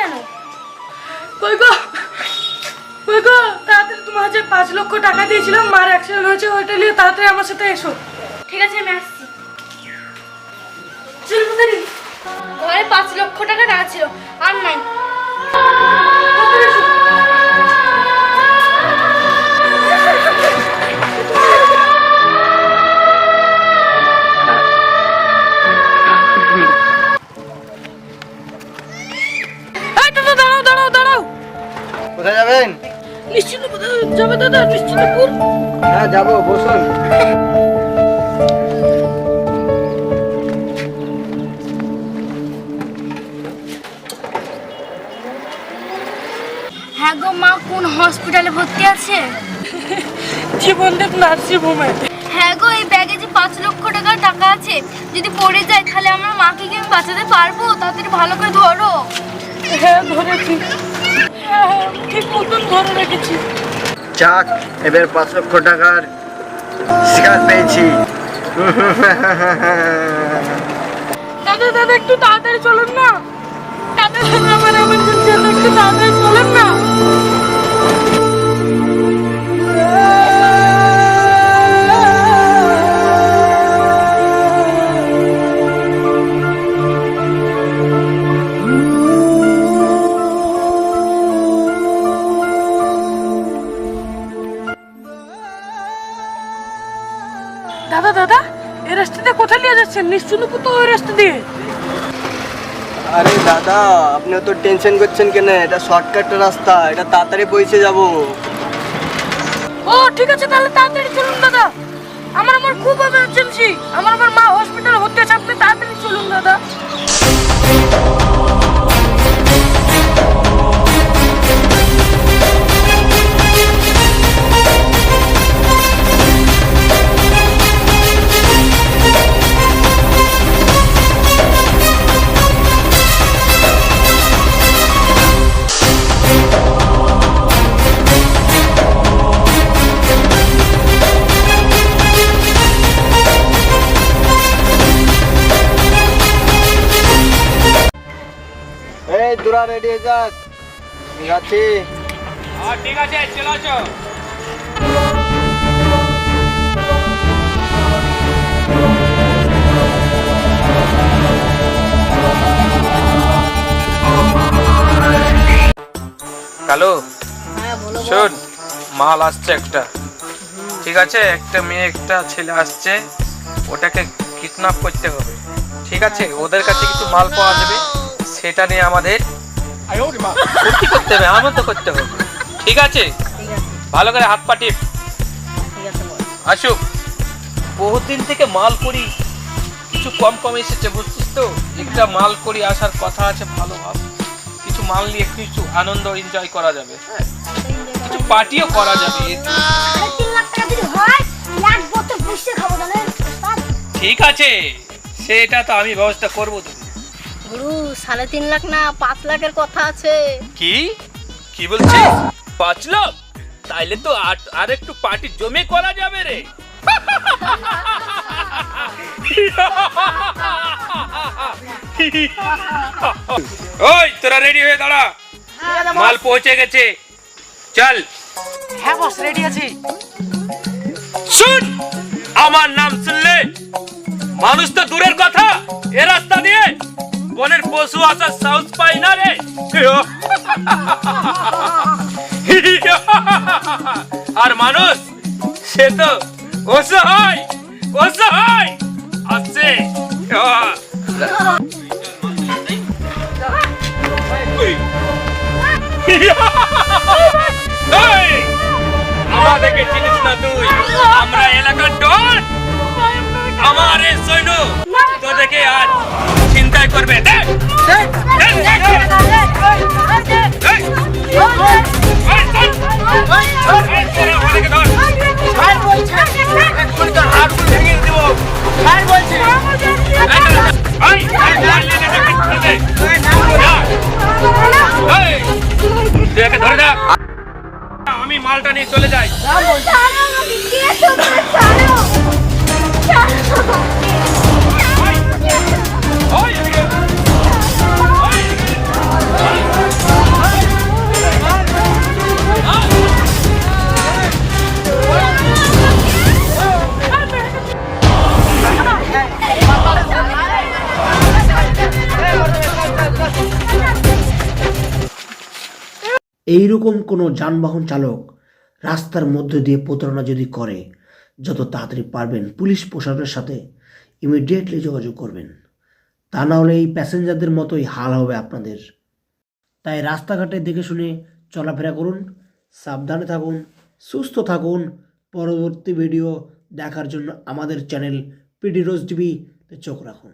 কেন? কই গো? কই গো? তাড়াতাড়ি তোমার যে পাঁচ লক্ষ টাকা দিয়েছিলাম মার অ্যাক্সিডেন্ট হয়েছে ওইটা নিয়ে তাড়াতাড়ি আমার সাথে এসো। ঠিক আছে আমি আসছি। চল ঘরে পাঁচ লক্ষ টাকা টাকা ছিল আর নাই। নিশ্চিন্ত যাবে দাদা নিশ্চিন্তপুর হ্যাঁ যাব বসুন। হ্যাঁ গো মা কোন হসপিটালে ভর্তি আছে? জীবনদেব নার্সিং হোমে। হ্যাঁ গো এই ব্যাগে যে পাঁচ লক্ষ টাকার টাকা আছে যদি পড়ে যায় তাহলে আমার মাকে কি আমি বাঁচাতে পারব? তাড়াতাড়ি ভালো করে ধরো। হ্যাঁ ধরেছি। ঠিক মতন ধরে রেখেছি। যাক এবার পাঁচ লক্ষ টাকার শিকার পেয়েছি। দাদা দাদা একটু তাড়াতাড়ি চলুন না। দাদা দাদা আমার এমার্জেন্সি একটু তাড়াতাড়ি চলুন না। যাচ্ছেন? ওই রাস্তা দিয়ে। আরে দাদা আপনি তো টেনশন করছেন কেন? এটা শর্টকাট রাস্তা এটা তাড়াতাড়ি পৌঁছে যাব। ও ঠিক আছে তাহলে তাড়াতাড়ি চলুন দাদা। আমার আমার খুব এমার্জেন্সি আমার আমার মা হসপিটালে ভর্তি আছে আপনি তাড়াতাড়ি চলুন দাদা। এই দূরা রেডি হয়ে যাস ঠিক আছে। হ্যাঁ ঠিক আছে চলে আসো। কালো শোন মাল আসছে একটা। ঠিক আছে একটা মেয়ে একটা ছেলে আসছে। ওটাকে কিডন্যাপ করতে হবে। ঠিক আছে ওদের কাছে কিছু মাল পাওয়া যাবে। সেটা নিয়ে আমাদের ফুর্তি করতে হবে আনন্দ করতে হবে। ঠিক আছে? ভালো করে হাত পাটিপ আসুক। বহুত দিন থেকে মাল করি কিছু কম কম এসেছে বুঝছিস তো? একটা মাল করি আসার কথা আছে ভালো ভাব। কিছু মাল নিয়ে কিছু আনন্দ এনজয় করা যাবে। হ্যাঁ কিছু পার্টিও করা যাবে। হয় ঠিক আছে। সেটা তো আমি ব্যবস্থা করব তো গুরু সাড়ে তিন লাখ না পাঁচ লাখের কথা আছে। কি? কি বলছিস? পাঁচ লাখ? তাইলে তো আর- আর একটু পার্টি জমে করা যাবে রে। ওই তোরা রেডি হয়ে দাঁড়া। মাল পৌঁছে গেছে। চল। হ্যাঁ বস রেডি আছি। শুন আমার নাম শুনলে মানুষ তো দূরের কথা। এ রাস্তা দিয়ে বনের পশু আসার সাহস পাই না রে। আর মানুষ সে তো অসহায় অসহায়। আসছে। আমাদেরকে চিনিস না তুই। আমরা এলাকার ডন। আমার সৈন্য। তোদেরকে করবে? আমি মালটা নিয়ে চলে যাই। এরকম কোনো যানবাহন চালক রাস্তার মধ্য দিয়ে প্রতারণা যদি করে, যত তাড়াতাড়ি পারবেন পুলিশ প্রশাসনের সাথে ইমিডিয়েটলি যোগাযোগ করবেন। তা না হলে এই প্যাসেঞ্জারদের মতোই হাল হবে আপনাদের। তাই রাস্তাঘাটে দেখে শুনে চলাফেরা করুন, সাবধানে থাকুন, সুস্থ থাকুন। পরবর্তী ভিডিও দেখার জন্য আমাদের চ্যানেল পিডি রোজ টিভিতে চোখ রাখুন।